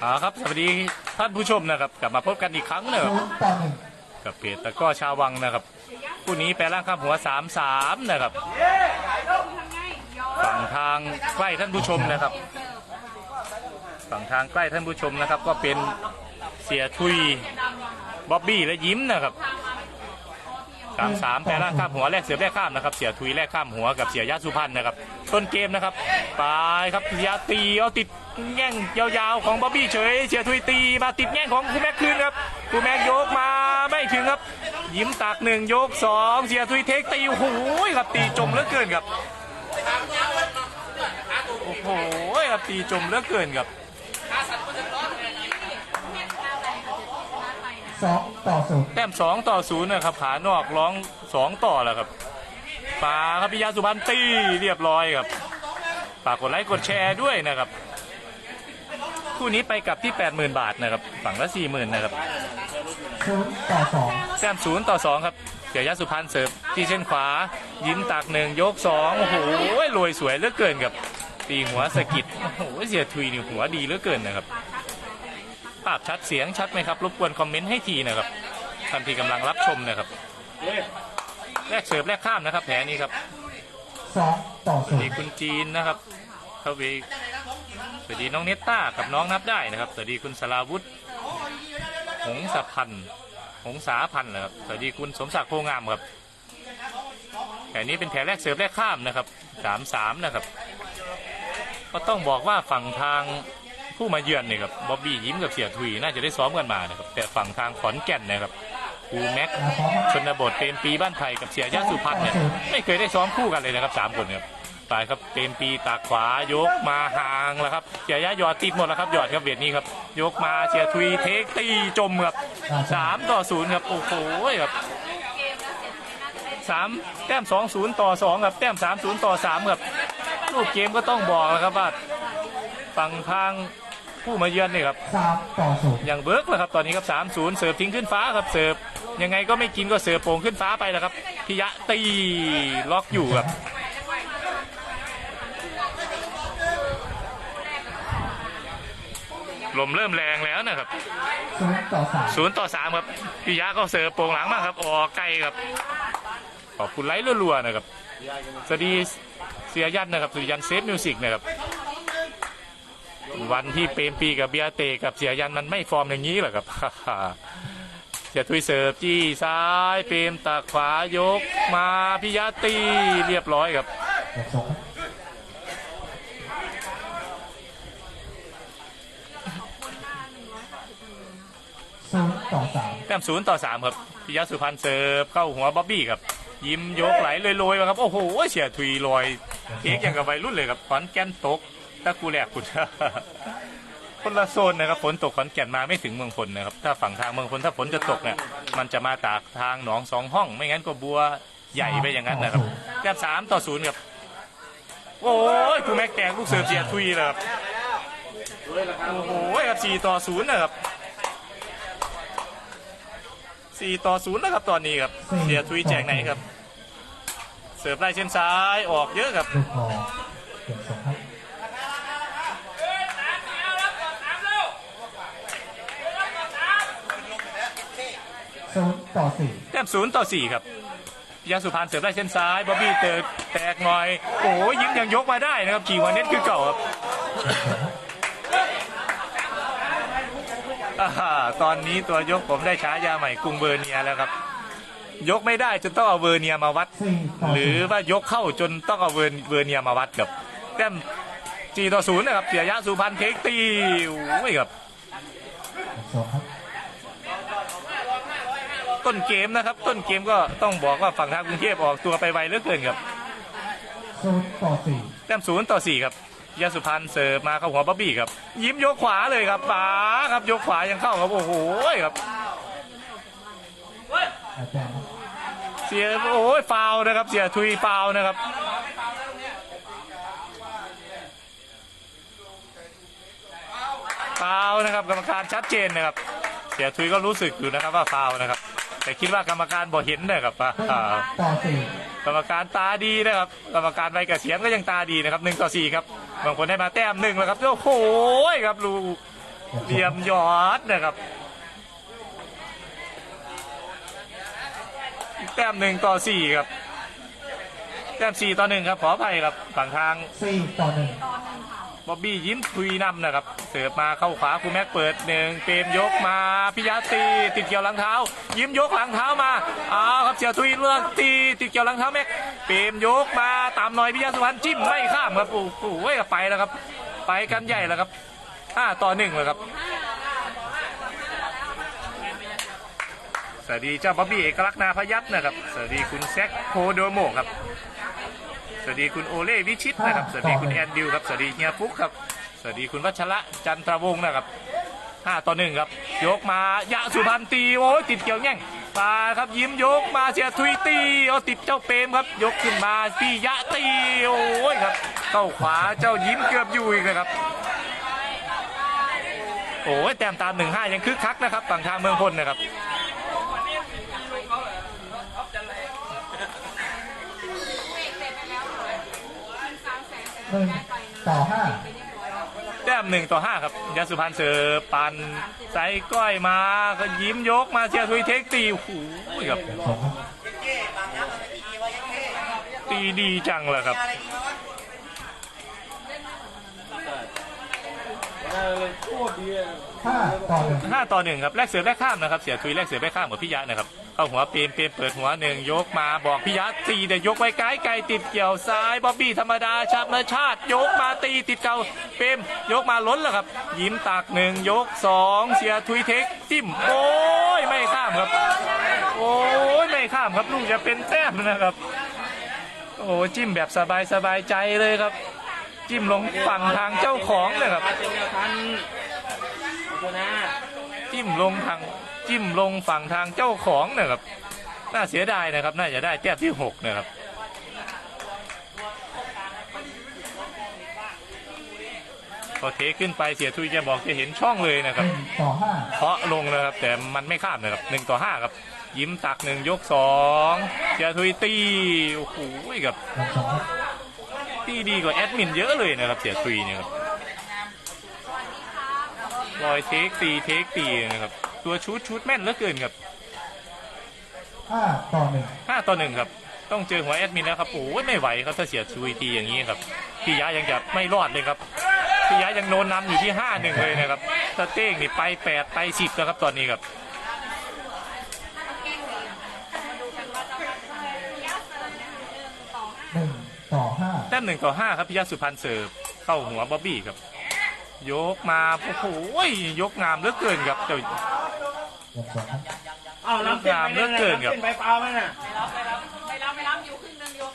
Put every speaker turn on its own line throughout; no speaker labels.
เอาครับสวัสดีท่านผู้ชมนะครับ กลับมาพบกันอีกครั้งนะครับ
ศูนย์ต่อหนึ่ง
กับเพจตะกร้อชาววังนะครับคู่นี้แปลร่างข้ามหัวสามสามนะครับฝั่งทางใกล้ท่านผู้ชมนะครับ ฝั่งทางใกล้ท่านผู้ชมนะครับ ก็เป็นเสียทุยบ๊อบบี้และยิ้มนะครับสามสามแปลร่างข้ามหัวแรกเสือแรกข้ามนะครับ เสียทุยแรกข้ามหัวกับเสียยะสุพรรณนะครับ ต้นเกมนะครับไปครับเสียตีเอาติด แง่งยาวๆของบ๊อบบี้เฉยเสียทุยตีมาติดแง่งของคูแม็กคืนครับคูแม็กยกมาไม่ถึงครับ ยิ้มตักหนึ่งยกสองเสียทุยเทคตีโอ้โหครับตีจมเหลือเกินครับโอ้โหครับตีจมเหลือเกินครับ
สองต่อศูนย์
แต้มสองต่อศูนย์นะครับขานอกร้องสองต่อแล้วครับปาครับพิยาสุพรรณตีเรียบร้อยครับฝากกดไลค์กดแชร์ด้วยนะครับ คู่นี้ไปกับที่ 80,000 บาทนะครับฝั่งละ 40,000นะครับ
ศูนย์ต่อสอง
แต้มศูนย์ต่อสองครับเสียยะสุพรรณเสิร์ฟที่เส้นขวา ยิ้มตักหนึ่งยกสองโอ้โหรวยสวยเหลือเกินครับตีหัวสะกิดโอ้โหเสียทุยนี่หัวดีเหลือเกินนะครับภาพชัดเสียงชัดไหมครับรบกวนคอมเมนต์ให้ทีนะครับท่านที่กำลังรับชมนะครับแรกเสิร์ฟแรกข้ามนะครับ แผลนี้ครับ
สองต่อ
ส
ศู
วัส
น
ดี
ย์
คุณจีนนะครับทวี สวัสดีน้องเนตต้ากับน้องนับได้นะครับ สวัสดีคุณสลาวุธหงสะพันธ์หงสาพันธ์นะครับ สวัสดีคุณสมศักดิ์โพงามครับแผลนี้เป็นแผลแรกเสิร์ฟแรกข้ามนะครับสามสามนะครับ ก็ต้องบอกว่าฝั่งทางผู้มาเยือนเนี่ยครับบ๊อบบี้ยิ้มกับเสียทุยน่าจะได้ซ้อมกันมานะครับ แต่ฝั่งทางขอนแก่นนะครับคูแม็กชนบทเปรมปีบ้านไทยกับเสียยะสุพรรณเนี่ยไม่เคยได้ซ้อมคู่กันเลยนะครับสามคนครับ ไปครับเปรมปีตากขวายกมาห่างแล้วครับเสียยะหยอดติดหมดแล้วครับหยอดครับเวทนี้ครับยกมาเสียทุยเทคตีจมครับสามต่อศูนย์ครับโอ้โหครับสามแต้มสองศูนย์ต่อสองครับแต้มสามศูนย์ต่อสามครับรูปเกมก็ต้องบอกแล้วครับว่าฝั่งทางผู้มาเยือนเนี่ยครับ
สามต่อศูนย์
อย่างเบิร์กเลยครับตอนนี้ครับสามศูนย์เสิร์ฟทิ้งขึ้นฟ้าครับเสิร์ฟยังไงก็ไม่กินก็เสิร์ฟโป่งขึ้นฟ้าไปแล้วครับพิยะตีล็อกอยู่ครับ ลมเริ่มแรงแล้วนะครับ
ศูนย์ต่อสาม
ศูนย์ต่อสามครับพิยะก็เสิร์ฟโป่งหลังมากครับ ออกไกลครับ ขอบคุณไลค์รัวๆนะครับสวัสดีเสียยันนะครับสุริยันเซฟมิวสิกนะครับ วันที่เปรมปีกับเบียร์เตกับเสียยันมันไม่ฟอร์มอย่างนี้เหรอครับเสียทุยเสิร์ฟจี้ซ้ายเปรมตาขวายกมาพิยาตีเรียบร้อยครับ
หกสอง ศูนย์ต่อสาม
แต้มศูนย์ต่อสามครับพิยาสุพรรณเสิร์ฟเข้าหัวบ๊อบบี้ครับ ยิ้มยกไหลลอยๆมาครับ โอ้โหเสียทุยลอยเอกอย่างกับวัยรุ่นเลยครับขอนแก่นตกตะกูแหลกคุณคนละโซนนะครับฝนตกขอนแก่นมาไม่ถึงเมืองพลนะครับ ถ้าฝั่งทางเมืองพลถ้าฝนจะตกเนี่ยมันจะมาตากทางหนองสองห้อง ไม่งั้นก็บัวใหญ่ไปอย่างนั้นนะครับแต้มสามต่อศูนย์ครับโอ้ยครูแม็กแตกลูกเสิร์ฟเสียทุยเลยครับโอ้โหครับสี่ต่อศูนย์นะครับ สี่ต่อศูนย์นะครับตอนนี้ครับเสียทุยแจกไหนครับ เสิร์ฟไล่เส้นซ้ายออกเยอะครับ
ลูกบอลเก็บสองครับศูนย์ต่อสี่
แต้มศูนย์ต่อสี่ครับยาสุพรรณเสิร์ฟได้เส้นซ้ายบ๊อบบี้เติร์แตกหน่อย โอ้ยยิ้มยังยกมาได้นะครับขี่หัวเน็ตคือเก่าครับอ่า ตอนนี้ตัวยกผมได้ฉายาใหม่กรุงเบอร์เนียแล้วครับ ยกไม่ได้จนต้องเอาเบอร์เนียมาวัด
สี่ต่อ
หรือ
ศูนย์
ว่ายกเข้าจนต้องเอาเบอร์เบอร์เนียมาวัดครับแต้มจีต่อศูนย์นะครับเสียยะสุพรรณเทคตีโอ้ยครับ
หกสองครับ
ต้นเกมนะครับ ต้นเกมก็ต้องบอกว่าฝั่งทางกรุงเทพออกตัวไปไวเหลือเกินครับ
ศูนย์ต่อสี่
แต้มศูนย์ต่อสี่ครับ ยาสุพรรณเสิร์ฟมาเข้าหัวบ๊อบบี้ครับ ยิ้มยกขวาเลยครับป๋าครับยกขวายังเข้าครับโอ้โหครับเสียโอ้ยฟาวนะครับเสียทุยฟาวนะครับฟาวนะครับกรรมการชัดเจนนะครับ เสียทุยก็รู้สึกอยู่นะครับว่าฟาวนะครับ แต่คิดว่ากรรมการบอกเห็นนะครับว่า
ต่อสี่
กรรมการตาดีนะครับ กรรมการใบเกษียณก็ยังตาดีนะครับหนึ่งต่อสี่ครับบางคนได้มาแต้มหนึ่งแล้วครับโอ้โหครับลูเหลี่ยมหยอดนะครับแต้มหนึ่งต่อสี่ครับแต้มสี่ต่อหนึ่งครับขออภัยครับฝั่งทาง
สี่ต่อหนึ่ง
บ๊อบบี้ยิ้มทุยนำนะครับ เสิร์ฟมาเข้าขวาครูแม็กเปิดหนึ่งเปมยกมาพิยาตีติดเกี่ยวหลังเท้า ยิ้มยกหลังเท้ามาอ้าวครับเสียทุยเลือกตีติดเกี่ยวหลังเท้าแม็กเปมยกมาตามหน่อยพิยาสุวรรณจิ้มไม่ข้ามครับโอ้โหไปแล้วครับ ไปกันใหญ่แล้วครับห้าต่อหนึ่งเลยครับสวัสดีเจ้าบ๊อบบี้เอกลักษณ์นาพยัตนะครับสวัสดีคุณแซคโคโดโมครับ สวัสดีคุณโอเล่วิชิตนะครับ สวัสดีคุณแอนดิวครับ สวัสดีเฮียฟุกครับ สวัสดีคุณวัชระจันทรวงศ์นะครับห้าต่อหนึ่งครับ ยกมายะสุพรรณตีโอ้ยติดเกี่ยวแย่งปาครับยิ้มยกมาเสียทุยตีเอาติดเจ้าเปรมครับ ยกขึ้นมาพี่ยะตีโอ้ยครับเข้าขวาเจ้ายิ้มเกือบอยู่อีกนะครับโอ้ยแต้มตามหนึ่งห้ายังคึกคักนะครับฝั่งทางเมืองพลนะครับ
หนึ่งต่อห้า
แต้มหนึ่งต่อห้าครับยาสุพรรณเสือปันใส่ก้อยมาก็ยิ้มยกมาเชียร์ทุยเทคตีหครับ
เดี๋ยวสองครับ
ตีดีจังเลยครับ
ห้าต่อหนึ่ง
ห้าต่อหนึ่งครับแลกเสือแลกข้ามนะครับ เสียทุยแลกเสือแลกข้ามกับพี่ยะนะครับเข้าหัวเปรมเปรมเปิดหัวหนึ่งยกมาบอกพี่ยะตีแต่ยกไว้ไกลไกลติดเกี่ยวซ้ายบ๊อบบี้ธรรมดาชาติชาติ ยกมาตีติดเก่าเปรมยกมาล้นแล้วครับ ยิ้มตักหนึ่งยกสองเสียทุยเทคจิ้มโอ้ยไม่ข้ามครับ โอ้ยไม่ข้ามครับลูกจะเป็นแต้มนะครับ โอ้จิ้มแบบสบายสบายใจเลยครับ จิ้มลงฝั่งทางเจ้าของเลยครับ จิ้มลงทางจิ้มลงฝั่งทางเจ้าของนะครับ น่าเสียดายนะครับ น่าจะได้แต้มที่หกนะครับพอเทขึ้นไปเสียทุยจะบอกจะเห็นช่องเลยนะค
ห
รับ
นึ่งต่อห้า
เคาะลงนะครับ แต่มันไม่ข้ามนะครับหนึ่งต่อห้าครับ ยิ้มตักหนึ่งยกสองเสียทุยตีโอ้โหกับ
เดี๋ยวสองครับ
ตีดีกว่าแอดมินเยอะเลยนะครับเสียทุยเนี่ยครับ ลอยเทคตีเทคตีนะครับ ตัวชุดชุดแม่นเหลือเกินครับ
ห้าต่อหนึ่ง
ห้าต่อหนึ่งครับ ต้องเจอหัวแอดมินแล้วครับโอ้ยไม่ไหวครับถ้าเสียชุยตีอย่างนี้ครับพี่ยะยังจะไม่รอดเลยครับพี่ยะยังโดนนำอยู่ที่ห้าหนึ่งเลยนะครับถ้าเต้งนี่ไปแปดไปสิบแล้วครับตอนนี้ครับ
หนึ่งต่อห้า
แต้มหนึ่งต่อห้าครับพี่ยะสุพรรณเสิร์ฟเข้าหัวบ๊อบบี้ครับ ยกมาโอ้โหยกงามเหลือเกินครับเจ้า
เดี๋ยวสองครับ
เอาน้ำเส้น
งามเหลือเกินครับำ
ส้นไปเปล่ามันน่ะ
ไม่รับไม่รับอยู่ครึ่งหนึงอยู่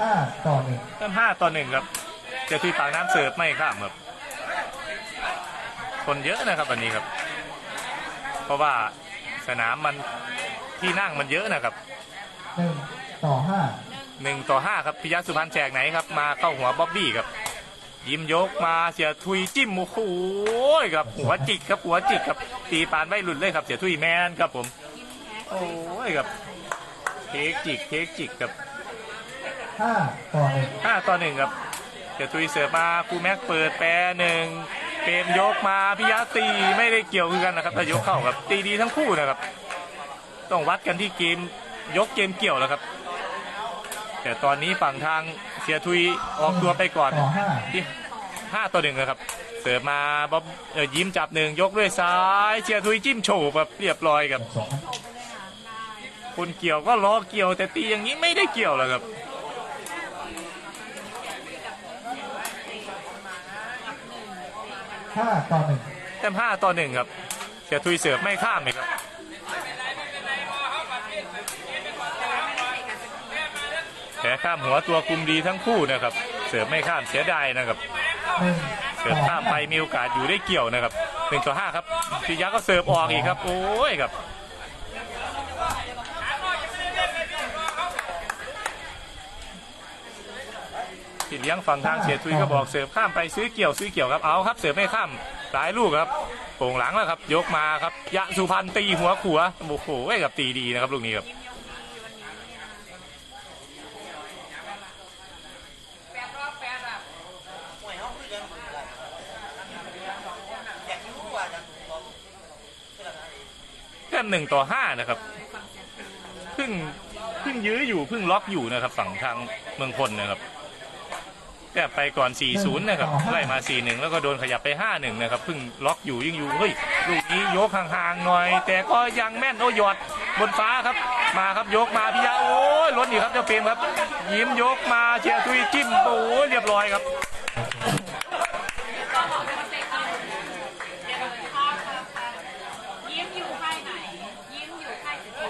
ห้าต่อหนึ่ง
แต้มห้าต่อหนึ่งครับ เจ้าที่ปากน้ำเสิร์ฟไม่ข้ามครับคนเยอะนะครับวันนี้ครับ เพราะว่าสนามมัน ที่นั่งมันเยอะนะครับ
หนึ่งต่อห้า
หนึ่งต่อห้าครับพิยะสุพรรณแจกไหนครับมาเข้าหัวบ๊อบบี้ครับ ยิ้มยกมาเสียทุยจิ้มโอ้โหครับหัวจิกครับหัวจิกครับตีปานไม่หลุดเลยครับเสียทุยแมนครับผมโอ้ยครับเทคจิกเทคจิกครับ
ห้าต่อหนึ่ง
ห้าต่อหนึ่งครับเสียทุยเสิร์ฟมาครูแม็กเปิดแปรหนึ่งเปรมยกมาพิยะตีไม่ได้เกี่ยวคือกันนะครับถ้ายกเข้าครับตีดีทั้งคู่นะครับ ต้องวัดกันที่เกมยกเกมเกี่ยวแล้วครับ แต่ตอนนี้ฝั่งทางเสียทุยออกตัวไปก่อน
ต่อห้า
ที่ห้าต่อหนึ่งนะครับ เสิร์ฟมาบ๊อบเอ่อยิ้มจับหนึ่งยกด้วยซ้ายเชียร์ทุยจิ้มโฉบแบบเรียบร้อยครับ
เดี๋ยวสองครับ
คนเกี่ยวก็ล้อเกี่ยว แต่ตีอย่างนี้ไม่ได้เกี่ยวหรอกครับ
ห้าต่อหนึ่ง
แต้มห้าต่อหนึ่งครับเชียร์ทุยเสิร์ฟไม่ข้ามเลยครับ แพ้ข้ามหัวตัวคุมดีทั้งคู่นะครับ เสิร์ฟไม่ข้ามเสียดายนะครับ เสิร์ฟ
ต่อ
ข้ามไปมีโอกาสอยู่ได้เกี่ยวนะครับหนึ่งต่อห้าครับพิยะก็เสิร์ฟออกอีกครับ โอ้ยครับพี่เลี้ยงฝั่งทางเสียทุยก็บอกเสิร์ฟข้ามไปซื้อเกี่ยวซื้อเกี่ยวครับเอาครับ เสิร์ฟไม่ข้ามหลายลูกครับโป่งหลังแล้วครับ ยกมาครับยะสุพรรณตีหัวขัวโอ้โหไอ้กับตีดีนะครับลูกนี้ครับ มหนึ่งต่อห้านะครับเพิ่งเพิ่งยื้ออยู่เพิ่งล็อกอยู่นะครับ ฝั่งทางเมืองพลนะครับแต้มไปก่อน 4-0 นะครับ ไล่มา 4-1 แล้วก็โดนขยับไป 5-1 นะครับ เพิ่งล็อกอยู่ยิ่งอยู่ เฮ้ย ลูกนี้ยกห่างๆ หน่อย แต่ก็ยังแม่นโอ้หยอดบนฟ้าครับ มาครับยกมาพิยา โอ้ยล้นอยู่ครับเจ้าเปรมครับ ยิ้มยกมาเชียร์ทุยจิ้ม โอ้ยเรียบร้อยครับ
ยิ้มอยู่ค่ายไหน ยิ้มอยู่ค่ายสิที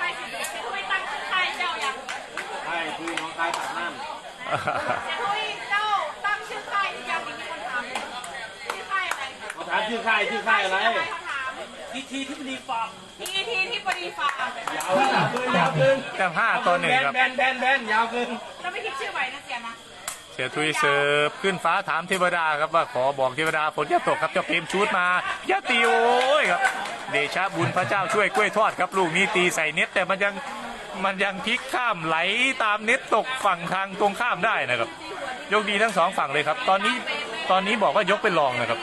ค่ายสิทีจะทุยตั้งชื่อค่ายเจ้ายัง
ใช่คือน้องกายตัดนั่น
จะ ทุยเจ้าตั้งชื่อค่ายหรือยังมีคนถามเลยชื่อค่ายอะไร
เขาถามชื่อค่ายชื่อค่ายอะไร
เขาถาม
ทีทีที่ดีฟาร์ม
ทีทีที่บดีฟาร์ม
ยาวขึ้นยาวขึ้น
แต้มห้าต่อหนึ่งครับ
แบนแบนแบนยาวขึ้น
เราไม่คิดชื่อไว้นะเสียนะ
เสียทุยเสิร์ฟขึ้นฟ้าถามเทวดาครับว่าขอบอกเทวดาฝนจะตกครับเจ้าเปรมชูดมายะตีโอ้ยครับ เดชะบุญพระเจ้าช่วยกล้วยทอดครับลูกนี้ตีใส่เน็ตแต่มันยัง มันยังพลิกข้ามไหลตามเน็ตตกฝั่งทางตรงข้ามได้นะครับ ยกดีทั้งสองฝั่งเลยครับ ตอนนี้ตอนนี้บอกว่ายกเป็นรองนะครับ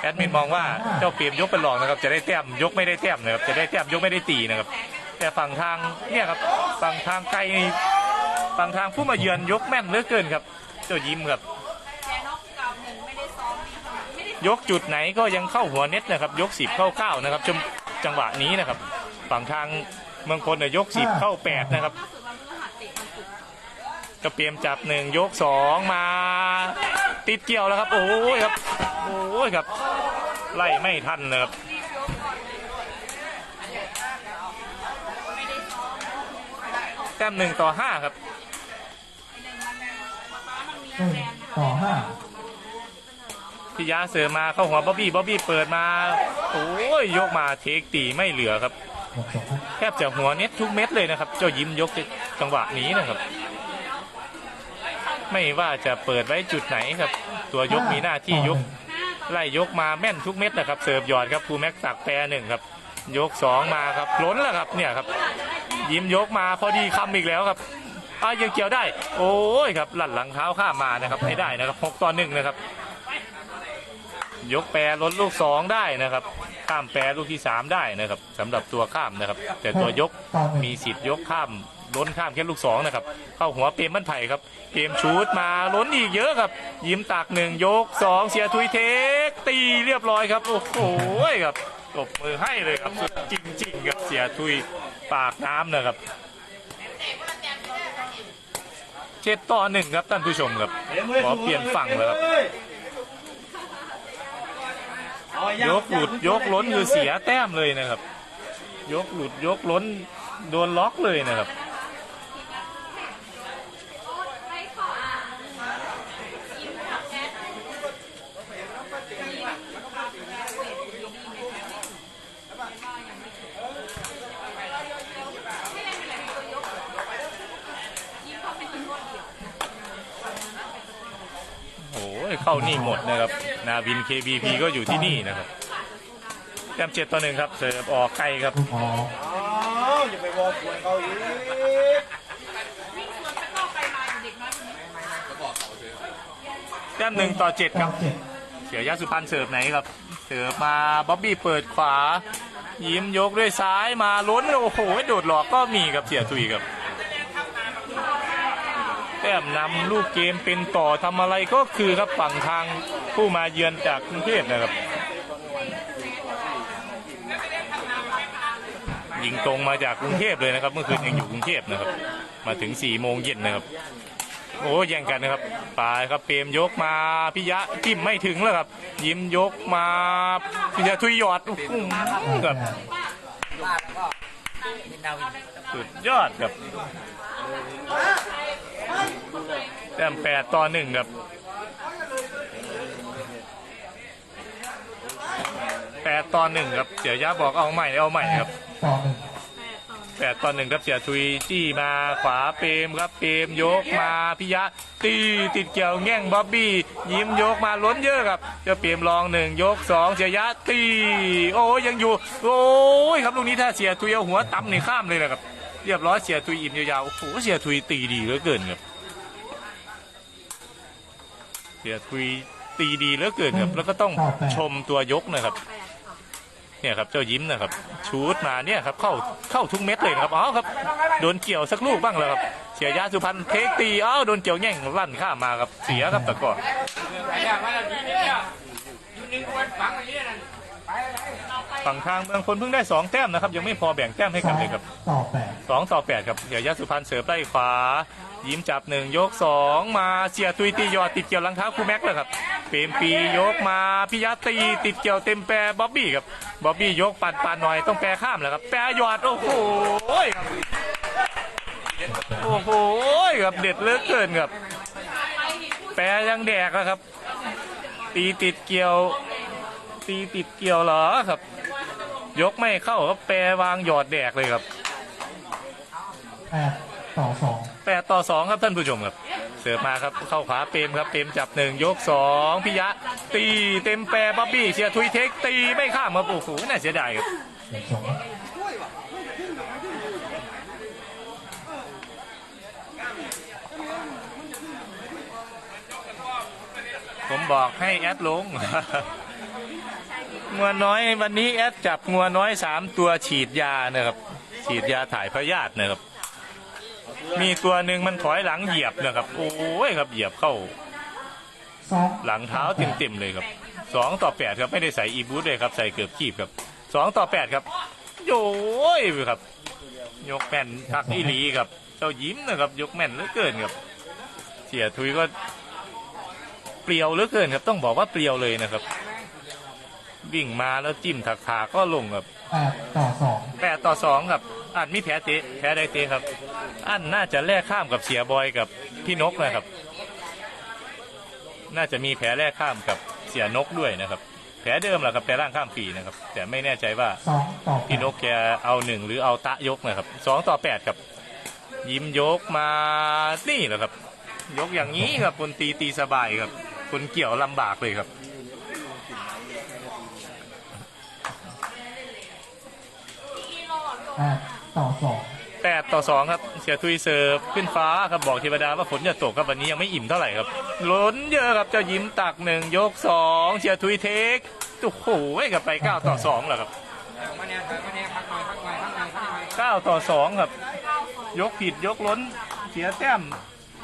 แอดมินมองว่าเจ้าเปรมยกเป็นรองนะครับ จะได้แต้มยกไม่ได้แต้มนะครับจะได้แต้มยกไม่ได้ตีนะครับ แต่ฝั่งทางเนี่ยครับฝั่งทางไกลฝั่งทางผู้มาเยือนยกแม่นเหลือเกินครับ เจ้ายิ้มครับ
บ
ยกจุดไหนก็ยังเข้าหัวเน็ตนะครับ ยกสิบเข้าเก้านะครับจังหวะนี้นะครับ ฝั่งทาง เมืองพลเนี่ยยกสิบเข้าแปดนะครับ
ล่าสุดวันพฤหัสเตะวันศุกร์
กระเปียมจับหนึ่งยกสองมา ติดเกี่ยวแล้วครับ โอ้ยครับโอ้ยครับ ไล่ไม่ทันนะครับ
รีบยกก่อนเลยไม่ได้ซ้อม
แต้มหนึ่งต่อห้าครับ
ไอ้หนึ่งมันฟ้ามันมี
หนึ่ง
แฟน
ต่อห้า
พี่ยาเสือมาเข้าหัวบ๊อบบี้บ๊อบบี้เปิดมา โอ้ยยกมาเทคตีไม่เหลือครับ
หกสองห้า
แทบจะหัวเน็ตทุกเม็ดเลยนะครับ เจ้ายิ้มยกจังหวะนี้นะครับ ไม่ว่าจะเปิดไว้จุดไหนครับ ตัวยกมีหน้าที่ยกไล่ยกมาแม่นทุกเม็ดนะครับ เสิร์ฟหยอดครับครูแม็กซ์สักแปรหนึ่งครับ ยกสองมาครับล้นแล้วครับเนี่ยครับ ยิ้มยกมาพอดีคำอีกแล้วครับอะยังเกี่ยวได้ โอ้ยครับหลัดหลังเท้าข้ามมานะครับให้ได้นะครับหกต่อหนึ่งนะครับ ยกแปรล้นลูกสองได้นะครับ ข้ามแปรลูกที่สามได้นะครับสำหรับตัวข้ามนะครับ แต่ตัวยก
ต่อหนึ่ง
มีสิทธิ์ยกข้ามล้นข้ามแค่ลูกสองนะครับ เข้าหัวเปรมบ้านไผ่ครับเปรมชูดมาล้นอีกเยอะครับ ยิ้มตักหนึ่งยกสองเสียทุยเทค ตีเรียบร้อยครับ โอ้โหครับตบมือให้เลยครับสุดจริงๆครับเสียทุยปากน้ำนะครับเจ็ดต่อหนึ่งครับท่านผู้ชมครับขอเปลี่ยนฝั่งเลยครับ ยกหลุดยกล้นคือเสียแต้มเลยนะครับ ยกหลุดยกล้นโดนล็อกเลยนะครับ
ให้ขอยิ้มกับแอด
โอ้ย เข้านี่หมดนะครับนาวิน KBP ก็อยู่ที่นี่นะครับแต้มเจ็ดต่อหนึ่งครับเสิร์ฟออกไกลครับ
อ๋อ
อย่าไปบอกควรเขาอีก
วิ่งสวนไปก็ไปมาอยู่เด็กน้อยคนนี้
แต้มหนึ่งต่อเจ็ดครั
บ เสี
ยยาสุพรรณเสิร์ฟไหนครับ เสิร์ฟมาบ๊อบบี้เปิดขวา ยิ้มยกด้วยซ้ายมาล้นโอ้โหโดดหลอกก็มีครับเสียทุยครับ แต้มนำลูกเกมเป็นต่อทำอะไรก็คือครับฝั่งทางผู้มาเยือนจากกรุงเทพนะครับยิงตรงมาจากกรุงเทพเลยนะครับ เมื่อคืนยังอยู่กรุงเทพนะครับ มาถึง4ี่โมงเย็นนะครับ โอ้แย่งกันนะครับปลายครับเปรมยกมาพิยะจิ้มไม่ถึงแล้วครับ ยิ้มยกมาพิยะทุยยอดอื้อหือครับสุดยอดครับ แต้มแปดต่อหนึ่งครับแปดต่อหนึ่งครับเสียยะบอกเอาใหม่เอาใหม่ครับ
ต่อหนึ่ง
แปดต่อหนึ่งครับเสียทุยจี้มาขวาเปรมครับเปรมยกมาพิยะ ตีติดเกี่ยวแง่งบ๊อบบี้ยิ้มยกมาล้นเยอะครับเจะเปรมลองหนึ่งยกสองเสียยะตีโอ้ยยังอยู่โอ้ยครับลูกนี้ถ้าเสียทุยเอาหัวตั้มนี่ข้ามเลยนะครับ เรียบร้อยเสียทุยอิ่มยาวๆโอ้โหเสียทุยตีดีเหลือเกินครับ เสียทุยตีดีเหลือเกินครับ แล้วก็ต้องชมตัวยกนะครับ
แปดค่ะ
เนี่ยครับเจ้ายิ้มนะครับ ชูดมาเนี่ยครับเข้าเข้าทุกเม็ดเลยนะครับอ๋อครับโดนเกี่ยวสักลูกบ้างแล้วครับ เสียยาสุพรรณเทคตีอ้าวโดนเกี่ยวแย่งลั่นข้ามมาครับเสียครับตะกร้อฝั่งทางเมืองพลเพิ่งได้สองแต้มนะครับ ยังไม่พอแบ่งแต้มให้
ส
กั
อนง
เลยครับ
ต่อแปด
สองต่อแปดครับเดี๋ยวยะสุพรรณเสิร์ฟไล่ขวา ยิ้มจับหนึ่งยกสองมาเสียตุยตียอดติดเกี่ยวลังเท้าคูแม็กเลยครับเปรมปียกมาพิยะตีติดเกี่ยวเต็มแปรบ๊อบบี้ครับบ๊อบบี้ยกปัดปัดหน่อยต้องแปรข้ามแล้วครับแปรยอดโอ้โหครับโอ้โหครับเด็ดเลือเกินครับ แปรยังแดกอะครับ ตีติดเกี่ยว ตีติดเกี่ยวเหรอครับ ยกไม่เข้าครับแปรวางหยอดแดกเลยครับ
แปดต่อสอง
แปดต่อสองครับท่านผู้ชมครับ เสิร์ฟมาครับเข้าขวาเปรมครับเปรมจับหนึ่งยกสองพิยะ ตีเต็มแปรบ๊อบบี้เสียทุยเทคตีไม่ข้ามครับโอ้โหน่าเสียดายครับ
เสียสอง
ผมบอกให้แอดลง งัวน้อยวันนี้แอดจับงัวน้อยสามตัวฉีดยานะครับ ฉีดยาถ่ายพยาธินะครับ มีตัวหนึ่งมันถอยหลังเหยียบนะครับ โอ้ยครับเหยียบเข้า หลังเท้าเต็มๆเลยครับสองต่อแปดครับไม่ได้ใส่อีบูทเลยครับ ใส่เกือบขีบครับสองต่อแปดครับโย้ยครับ ยกแม่นทักอีหลีครับ เจ้ายิ้มนะครับ ยกแม่นเหลือเกินครับ เสียทุยก็เปรียวเหลือเกินครับ ต้องบอกว่าเปรียวเลยนะครับ วิ่งมาแล้วจิ้มถักถาก็ลงครับ
แปดต่อสอง
แปดต่อสองครับอันมีแพ้เตะแพ้ได้เตะครับ อันน่าจะแลกข้ามกับเสียบอยกับพี่นกนะครับ น่าจะมีแผลแรกข้ามกับเสียนกด้วยนะครับแผลเดิมแหละครับแผลร่างข้ามปีนะครับ แต่ไม่แน่ใจว่า
สองต่อแป
พี่
ด
นกแกเอาหนึ่งหรือเอาตะยกนะครับสองต่อแปดครับ ยิ้มยกมานี่แหละครับ ยกอย่างนี้ครับคนตีตีสบายครับคนเกี่ยวลำบากเลยครับ
แปดต่อสอง
แปดต่อสองครับเสียทุยเสิร์ฟขึ้นฟ้าครับบอกเทวดาว่าฝนจะตกครับวันนี้ยังไม่อิ่มเท่าไหร่ครับล้นเยอะครับเจ้ายิ้มตักหนึ่งยกสองเสียทุยเทคโอ้โหกับไปเก้าต่อสองแล้วครับเก้าต่อสองครับ ยกผิดยกล้นเสียแต้ม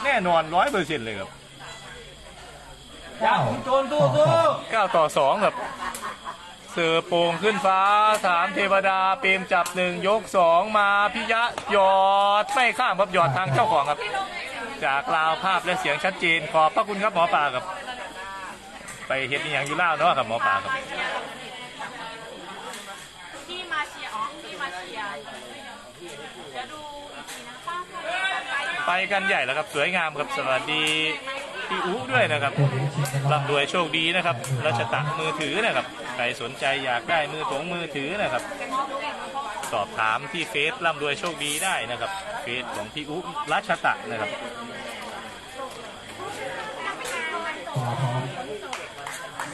แน่นอนร้อยเปอร์เซ็นต์เลยครับ
เก้า
โจนตู้ตู้
เก้าต่อสองครับ เสือโป่งขึ้นฟ้าถามเทวดาเปรมจับหนึ่งยกสองมาพิยะหยอดไม่ข้ามครับหยอดทางเจ้าของครับ จากลาวภาพและเสียงชัดเจนขอบพระคุณครับหมอปลาครับ ไปเฮ็ดอหย่างอยู่ล่าวเนาะครับหมอปลาครับ
ที่มาเชียร์อ๋อที่มาเชียร์เดี๋ยวดูอีกทีนะป้าไป
ไปกันใหญ่แล้วครับสวยงามครับสวัสดีพี่อู๋ด้วยนะครับ
ตัวนี้ชิงกัน
ร่ำรวยโชคดีนะครับรัชตะมือถือนะครับ ใครสนใจอยากได้มือถงมือถือนะครับ สอบถามที่เฟซร่ำรวยโชคดีได้นะครับ เฟซของพี่อุ๊รัชตะนะครับ
ต่อท้อง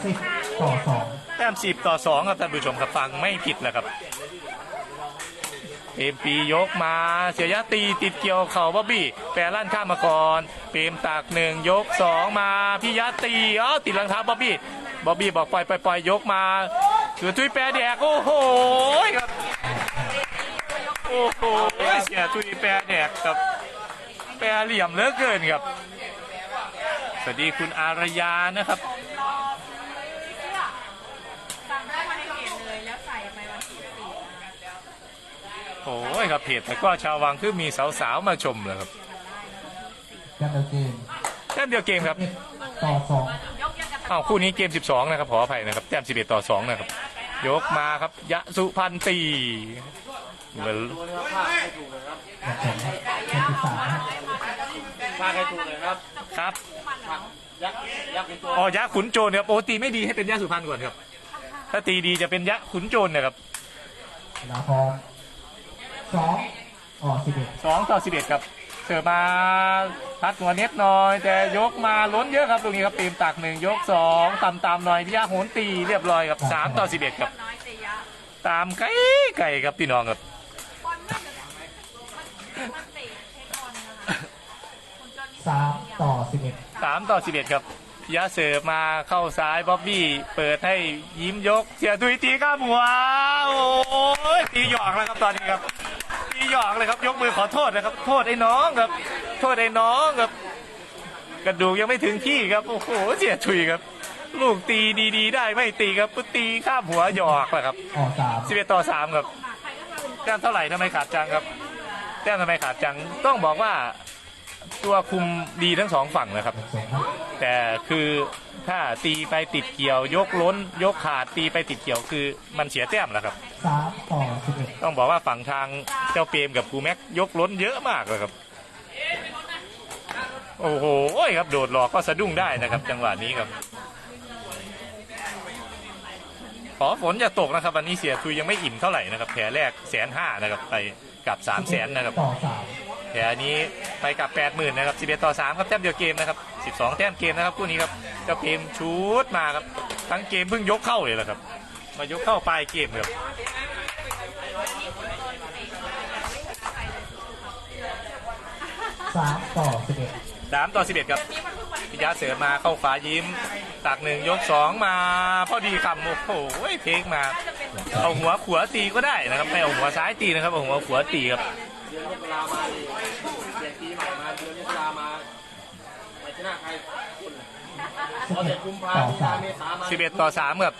สิบต่อสอง
แต้มสิบต่อสองครับท่านผู้ชมครับฟังไม่ผิดแหละครับเปรมปียกมาเสียยะตีติดเกี่ยวเข่าบ๊อบบี้แปรลั่นข้ามมาก่อนเปรมตากหนึ่งยกสองมาพี่ยะตีอ๋อติดรองเท้าบ๊อบบี้ บ๊อบบี้บอกปล่อยปล่อยปล่อยยกมาเสือทุยแปรแดก โอ้โหครับโอ้โหเสียทุยแปรแดกครับแปรเหลี่ยมเหลือเกินครับ สวัสดีคุณอารยานะครับ
เสื้อสั่งได้มาในเพจเลยแล้วใส่ไปวันที่สี่นะ
โอ้ยครับเพจแต่ก็ชาววังคือมีสาวๆมาชมเลยครับ
กันเดอเกม
แต้มเดียวเกมครับ
เอ็ดต่อสอง
ยกยังกระ
อ้าวคู่นี้เกม 12 นะครับขออภัยนะครับ แต้ม 11 ต่อ 2 นะครับ ยกมาครับ ยะสุพันตีเหมือน
แบบสองเจ็ดสิบสาม
พาใครถูกเลยครับ
ครับ
ยักษ์ยักษ์เป็นตัว
อ๋อยะขุนโจรครับโอ้ตีไม่ดีให้เป็นยะสุพันก่อนครับ ถ้าตีดีจะเป็นยะขุนโจรนะครับ
นาพรสองอ๋อสิบเอ็ด
2ต่อ11ครับ เสิร์ฟมาพัดหัวเน็ตหน่อย แต่ยกมาล้นเยอะครับตรงนี้ครับเต็มตักหนึ่งยกสองต่ำๆหน่อยพิยะโหนตีเรียบร้อยครับ3ต่อ11ครับ
น้อยเสีย
ตามไก่ไก่ครับพี่น้องครับ
บอลไม่เดี๋ยวนะมันมันเตะเทคบอลนะคะคุณจนมี
สามต่อสิบเอ็ด
สามต่อสิบเอ็ดครับยะเสิร์ฟมาเข้าซ้ายบ๊อบบี้เปิดให้ยิ้มยก เสียทุยตีข้ามหัวโอ้ยตีหยอกแล้วครับตอนนี้ครับ ตีหยอกเลยครับ ยกมือขอโทษนะครับ โทษไอ้น้องครับ โทษไอ้น้องครับ กระดูกยังไม่ถึงที่ครับ โอ้โหเสียทุยครับ ลูกตีดีๆ ได้ไม่ตีครับปุ๊บตีข้ามหัวหยอกแหละครับ
ออกสาม
สิบเอ็ดต่อสามครับแต้มเท่าไหร่ทำไมขาดจังครับแต้มทำไมขาดจังต้องบอกว่าตัวคุมดีทั้งสองฝั่งนะครับ
สองครับ
แต่คือถ้าตีไปติดเกี่ยวยกล้น ยกขาดตีไปติดเกี่ยวคือมันเสียแต้มแหละครับ
สามต่อสิบเอ็ด
ต้องบอกว่าฝั่งทางเจ้าเปรมกับครูแม็กยกล้นเยอะมากเลยครับ โอ้โหครับโดดหลอกก็สะดุ้งได้นะครับ จังหวะนี้ครับ ขอฝนอย่าตกนะครับ วันนี้เสียทุยยังไม่อิ่มเท่าไหร่นะครับแผลแรกแสนห้านะครับไปกับสามแสนนะครับ
ต่อสาม
แผลนี้ไปกับแปดหมื่นนะครับสิบเอ็ดต่อสามครับแต้มเดียวเกมนะครับสิบสองแต้มเกมนะครับคู่นี้ครับเจ้าเกมชูดมาครับ ทั้งเกมเพิ่งยกเข้าเลยแหละครับ มายกเข้าปลายเกมครับ
สามต่อสิบเอ็ด
สามต่อสิบเอ็ดครับพิยาเสือมาเข้าขวายิ้ม ตักหนึ่งยกสองมา พอดีคำโอ้โหเทคมา เอาหัวขวาตีก็ได้นะครับไม่เอาหัวซ้ายตีนะครับเอาหัวขวาตีครับ
เดือนมกรามาดิเปลี่ยนปีใหม่มาเดือนมกรามาไปชนะใครคุณพอเสร็จกุมภาพันธ์กุมภาเมษามา
สิบเอ็ดต่อสามครับ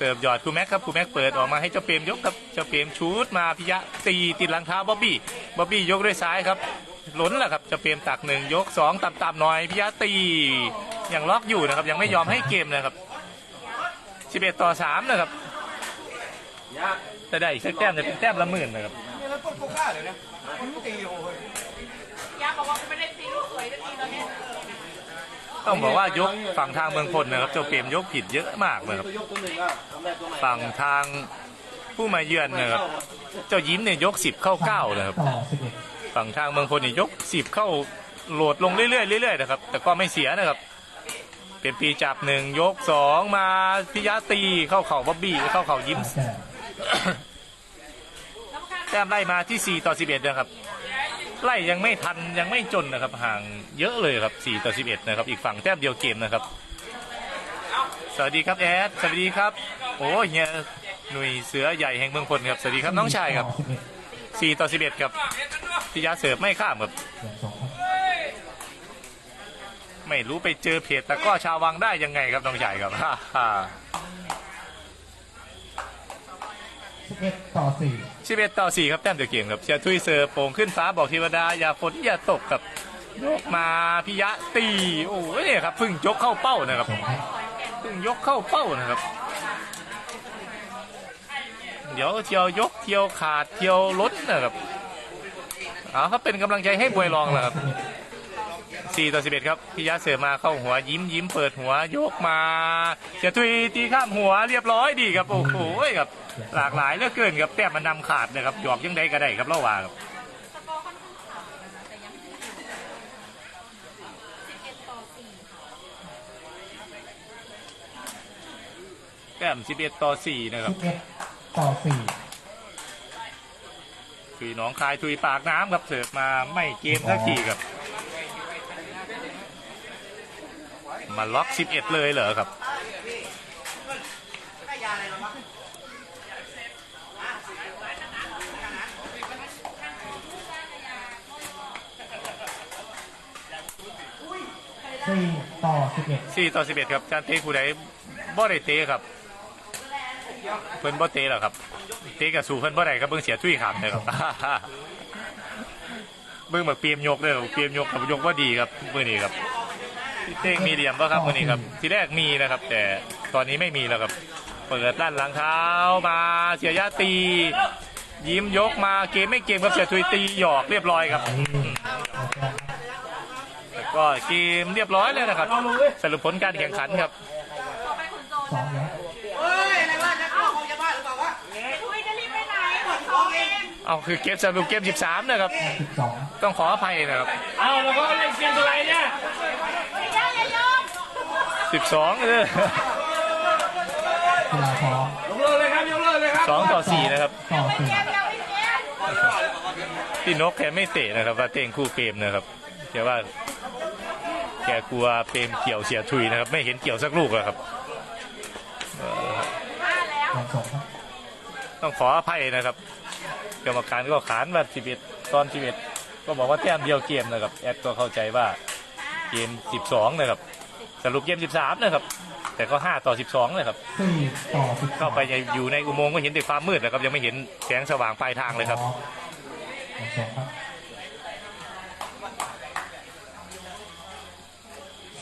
เสิร์ฟหยอดครูแม็กครับครูแม็กเปิดออกมาให้เจ้าเปรมยกครับเจ้าเปรมชูดมาพิยะตีติดหลังเท้าบ๊อบบี้บ๊อบบี้ยกด้วยซ้ายครับล้นแหละครับเจ้าเปรมตักหนึ่งยกสองต่ำๆหน่อยพิยะตียังล็อกอยู่นะครับ ยังไม่ยอมให้เกมนะครับสิบเอ็ดต่อสามนะครับ
ยาก
ถ้าได้อีกสักแต้มจะเป็นแต้มละหมื่นนะครับ
ยาบอกว่าไม่ได้ตีลูกสวยได้ตีตอนนี้
ต้องบอกว่ายกฝั่งทางเมืองพลนะครับเจ้าเปรมยกผิดเยอะมากเลยครับ
ตัวยกตัวหนึ่งก็ทำได้ตัวใหม่
ฝั่งทางผู้มาเยือนนะครับเจ้ายิ้มเนี่ยยกสิบเข้าเก้าเลยครับ
ต่อสิบเอ็ด
ฝั่งทางเมืองพลนี่ยกสิบเข้าโหลดลงเรื่อยๆเรื่อยๆนะครับแต่ก็ไม่เสียนะครับเป็นปีจับหนึ่งยกสองมาพิยาตีเข้าเข่าบ๊อบบี้เข้าเข่ายิ้ม
สามแต้ม
แต้มไล่มาที่ 4 ต่อ 11นะครับ ไล่ยังไม่ทันยังไม่จนนะครับ ห่างเยอะเลยครับ4ต่อ11นะครับอีกฝั่งแต้มเดียวเกมนะครับ สวัสดีครับแอดสวัสดีครับ โอ้เฮียหนุ่ยเสือใหญ่แห่งเมืองพลครับสวัสดีครับน้องชายครับ
ต่อสิบเอ็ด
4ต่อ11ครับพิยาเสิร์ฟไม่ข้ามครับ
บ
ไม่รู้ไปเจอเพจตะกร้อชาววังได้ยังไงครับน้องชายครับ
ชิเอ็ดต่อสี่
สิเต่อสี่ครับแต้มเดียวเกมครับเชียร์ทุยเสิร์โป่งขึ้นฟ้าบอกเทวดาอย่าฝนอย่าตกครับยกมาพิยะตีโอ้ยเนี่ยครับพิ่งยกเข้าเป้านะครับพิ่งยกเข้าเป้านะครับ เดี๋ยวเที่ยวยกเที่ยวขาดเที่ยวล้นนะครับเอาครับเป็นกำลังใจให้บวยรองแหละครับ
สิบเอ็ด
สี่ต่อสิบเอ็ดครับพิยะเสือมาเข้าหัวยิ้มยิ้มเปิดหัวยกมาเสียทุยตีข้ามหัวเรียบร้อยดีครับโอ้โหครับหลากหลายเหลือเกินครับแต้มมันนำขาดนะครับหยอกยังได้ก็ได้ครับเล่าว่าครับ
สกอร์ค่อนข้างขาดนะคะแต่ยังสิบเอ็ดต่อสี่ค่ะ
แต้มสิบเอ็ดต่อสี่นะครับ
สิบเอ็ดต่อสี่
ทุยหนองคายทุยปากน้ำครับเสิร์ฟมาไม่เกมสักทีครับ มาล็อกสิบเอ็ดเลยเหรอครับ
สี่ต่อสิบเอ็ด
สี่ต่อสิบเอ็ดครับจานเตะผู้ใดบ่ได้เตะครับ เพิ่นบ่เตะหรอกครับ เตะกับสู่เพิ่นบ่ได้ครับเบิ่งเสียทุยขามเลยครับเบิ่งแบบเปียมยกเลยครับเปียมยกกับยกว่าดีครับมื้อนี้ครับพี่ เต้งมีเหลี่ยมป่ะครับมื้อนี้ครับ ทีแรกมีนะครับ แต่ตอนนี้ไม่มีแล้วครับ เปิดด้านหลังเท้ามาเสียยะตี ยิ้มยกมาเกมไม่เกมครับเสียทุยตีหยอกเรียบร้อยครับ
นี่โอเคครับ
แล้วก็เกมเรียบร้อยเลยนะครับ สรุปผลการแข่งขันครับ
ต่อไปคุณโจน
สองแล้ว
คุยจะรีบไปไหนหมดสองเอง
เอาคือเกมสรุปเกม 13 นะครับ
สิบสอง
ต้องขออภัยนะครับ
เอาแล้วก็เล่นเกมตัวไหนเนี่ย
อย่าอย่ายอม
12เออ
กีฬาพร้อม
ยกเลิกเลยครับยกเลิกเลยครับ
2ต่อ4นะครับ
ต่อสี่
เกมยังไม่เกม
พี่นกแกไม่เตะนะครับว่าเต้งคู่เกมนะครับเดี๋ยวว่าแกกกลัวเปรมเกี่ยวเสียทุยนะครับ ไม่เห็นเกี่ยวสักลูกเลยครับเอ่อ
ห้าแล้ว
ลองส่งครับ
ต้องขออภัยนะครับ กรรมการก็ขานว่า11ตอน11ก็บอกว่าแต้มเดียวเกมนะครับ แอดก็เข้าใจว่าเกม12นะครับ สรุปเกม 13นะครับ แต่ก็ 5 ต่อ 12นะครับ
สี่ต่อสิบ
เข้าไปอยู่ในอุโมงค์ก็เห็นแต่ความมืดนะครับ ยังไม่เห็นแสงสว่างปลายทางเลยครับ
ลองส่งครับ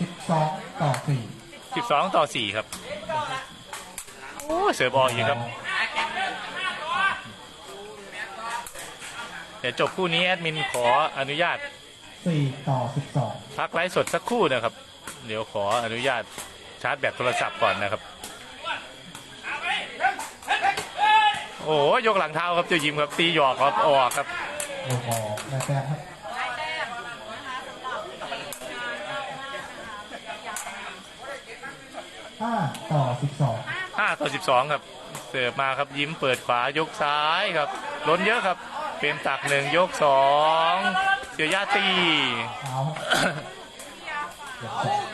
สิบสองต่อสี่
12 ต่อ 4 ครับ โอ้เสือบอลอีกครับ เดี๋ยวจบคู่นี้แอดมินขออนุญาต
สี่ต่อสิบสอง
พักไลฟ์สดสักครู่นะครับ เดี๋ยวขออนุญาตชาร์จแบตโทรศัพท์ก่อนนะครับ โอ้โหยกหลังเท้าครับเจ้ายิมครับตีหยอกครับออกครับ
ลงออกได้แต้มครับ
ได้แต้มนะคะสำหรับทีมงาน
ห้าต่อสิบสอง
5ต่อ12ครับ เสิร์ฟมาครับยิ้มเปิดขวายกซ้ายครับล้นเยอะครับ เป็นตักหนึ่งยกสองเสียยาตี
เอาครับเดี๋ยวส่ง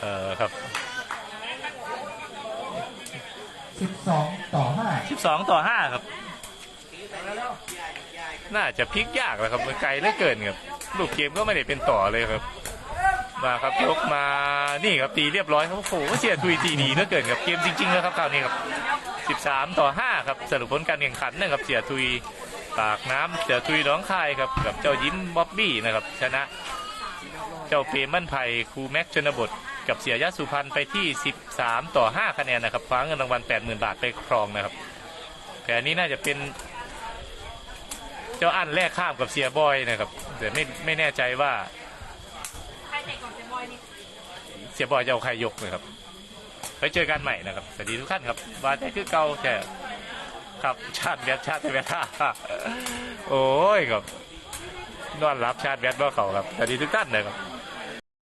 เออครับ
สิบสองต่อห้า
12 ต่อ 5 ครับ น่าจะพลิกยากแล้วครับมันไกลเหลือเกินครับลูกเกมก็ไม่ได้เป็นต่อเลยครับ มาครับยกมานี่ครับตีเรียบร้อยครับโอ้โหเสียทุยตีดีเหลือเกินครับเกมจริงๆแล้วครับคราวนี้ครับ 13 ต่อ 5 ครับสรุปผลการแข่งขันนะครับเสียทุยปากน้ำเสียทุยน้องคายครับกับเจ้ายิ้มบ๊อบบี้นะครับชนะ เจ้าเปรมมั่นไผ่ครูแม็กชนบท กับเสียยะสุพรรณไปที่ 13 ต่อ 5 คะแนนนะครับคว้าเงินรางวัล 80,000 บาทไปครองนะครับแต่อันนี้น่าจะเป็นเจ้าอั้นแลกข้ามกับเสียบอยนะครับแต่ไม่ไม่แน่ใจว่าเสียบอยจะเอาใครยกนะครับไปเจอกันใหม่นะครับสวัสดีทุกท่านครับว่าแต่คือเก่าแต่ครับชาติแบทชาติแบทโอ้ยครับนอนรับชาติแบทบ่เขาครับสวัสดีทุกท่านนะครับ